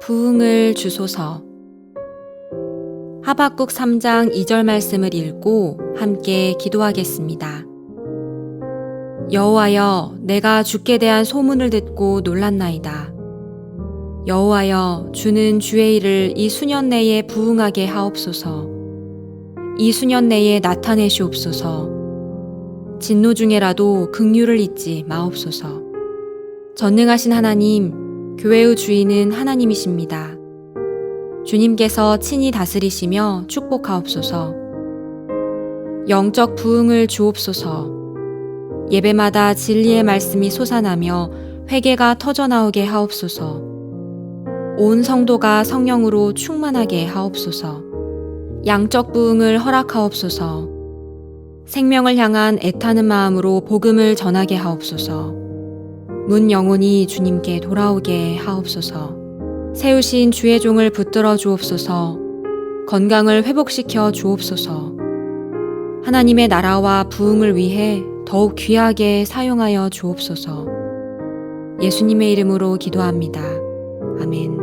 부흥을 주소서. 하박국 3장 2절 말씀을 읽고 함께 기도하겠습니다. 여호와여, 내가 주께 대한 소문을 듣고 놀랐나이다. 여호와여, 주는 주의 일을 이 수년 내에 부흥하게 하옵소서. 이 수년 내에 나타내시옵소서. 진노 중에라도 긍휼을 잊지 마옵소서. 전능하신 하나님, 교회의 주인은 하나님이십니다. 주님께서 친히 다스리시며 축복하옵소서. 영적 부흥을 주옵소서. 예배마다 진리의 말씀이 솟아나며 회개가 터져나오게 하옵소서. 온 성도가 성령으로 충만하게 하옵소서. 양적 부흥을 허락하옵소서. 생명을 향한 애타는 마음으로 복음을 전하게 하옵소서. 문 영혼이 주님께 돌아오게 하옵소서. 세우신 주의 종을 붙들어 주옵소서. 건강을 회복시켜 주옵소서. 하나님의 나라와 부흥을 위해 더욱 귀하게 사용하여 주옵소서. 예수님의 이름으로 기도합니다. 아멘.